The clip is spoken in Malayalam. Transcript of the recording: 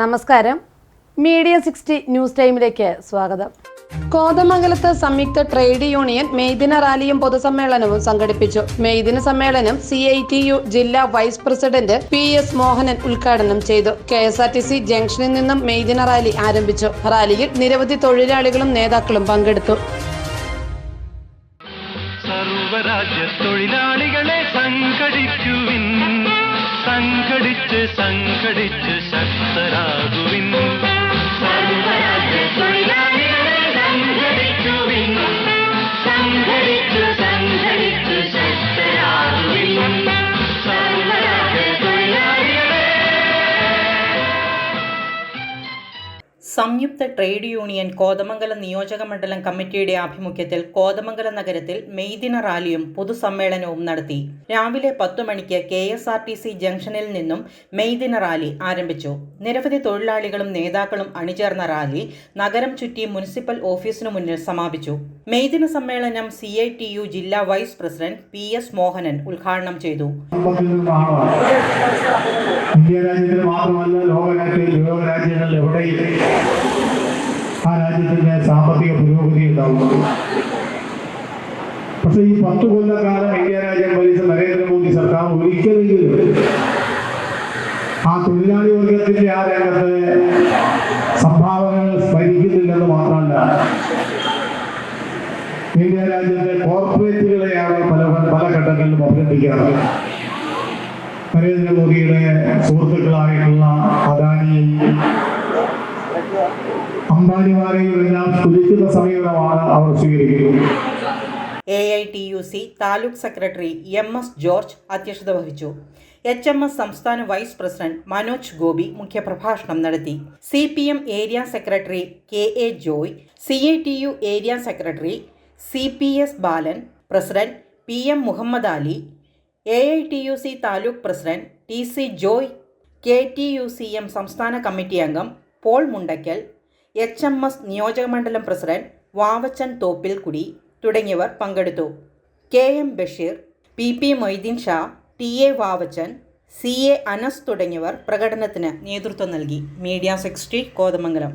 നമസ്കാരം. മീഡിയ സിക്സ്റ്റി ന്യൂസ് ടൈമിലേക്ക് സ്വാഗതം. കോതമംഗലത്ത് സംയുക്ത ട്രേഡ് യൂണിയൻ മെയ്ദിന റാലിയും പൊതുസമ്മേളനവും സംഘടിപ്പിച്ചു. മെയ്ദിന സമ്മേളനം സി ഐ ടി യു ജില്ലാ vice president P S Mohanan ഉദ്ഘാടനം ചെയ്തു. K S R T C ജംഗ്ഷനിൽ നിന്നും മെയ്ദിന റാലി ആരംഭിച്ചു. റാലിയിൽ നിരവധി തൊഴിലാളികളും നേതാക്കളും പങ്കെടുത്തു. സർവരാജ്യ തൊഴിലാളികളെ സംഘടിച്ചു സംഘടിച്ച് ശക്തരാകുവിൻ സർവരാജ്യ സംയുക്ത ട്രേഡ് യൂണിയൻ കോതമംഗലം നിയോജക മണ്ഡലം കമ്മിറ്റിയുടെ ആഭിമുഖ്യത്തിൽ കോതമംഗലം നഗരത്തിൽ മെയ്ദിന റാലിയും പൊതുസമ്മേളനവും നടത്തി. രാവിലെ പത്തു മണിക്ക് K S R T C ജംഗ്ഷനിൽ നിന്നും മെയ്ദിന റാലി ആരംഭിച്ചു. നിരവധി തൊഴിലാളികളും നേതാക്കളും അണിചേർന്ന റാലി നഗരം ചുറ്റി മുനിസിപ്പൽ ഓഫീസിനു മുന്നിൽ സമാപിച്ചു. മെയ്ദിന സമ്മേളനം സി ഐ ടി യു ജില്ലാ vice president P S Mohanan ഉദ്ഘാടനം ചെയ്തു. രാജ്യത്തിന് സാമ്പത്തിക പുരോഗതി ഉണ്ടാവുന്നത് പക്ഷെ ഈ പത്ത് കൊല്ലക്കാലം ഇന്ത്യ രാജ്യം ഭരിച്ച നരേന്ദ്രമോദി സർക്കാർ ഒരിക്കലെങ്കിലും ആ തൊഴിലാളി വർഗത്തിന്റെ ആ രംഗത്ത് സംഭാവനകൾ സ്മരിക്കുന്നില്ലെന്ന് മാത്രമല്ല ഇന്ത്യ രാജ്യത്തെ കോർപ്പറേറ്റുകളെയാണ് പല പല ഘട്ടങ്ങളിലും അഭിനന്ദിക്കാറ് നരേന്ദ്രമോദിയുടെ സുഹൃത്തുക്കളായിട്ടുള്ള അദാനിയെയും അംബാനിമാരെയും എല്ലാം സ്തുതിക്കുന്ന സമീപനമാണ് അവർ സ്വീകരിക്കുന്നത്. A I T U C taluk secretary M S George അധ്യക്ഷത വഹിച്ചു. എച്ച് എം എസ് സംസ്ഥാന വൈസ് പ്രസിഡന്റ് മനോജ് ഗോപി മുഖ്യപ്രഭാഷണം നടത്തി. C P M area secretary K A Joy C I T U area secretary C P S Balan president P M Muhammad Ali A I T U C taluk president T C Joy K T U C M സംസ്ഥാന കമ്മിറ്റി അംഗം Paul Mundackal H M S നിയോജകമണ്ഡലം പ്രസിഡന്റ് വാവച്ചൻ തോപ്പിൽകുടി തുടങ്ങിയവർ പങ്കെടുത്തു. K M Basheer P P Moideen Shah T A Vavachan C A Anas തുടങ്ങിയവർ പ്രകടനത്തിന് നേതൃത്വം നൽകി. Media sixty Kothamangalam.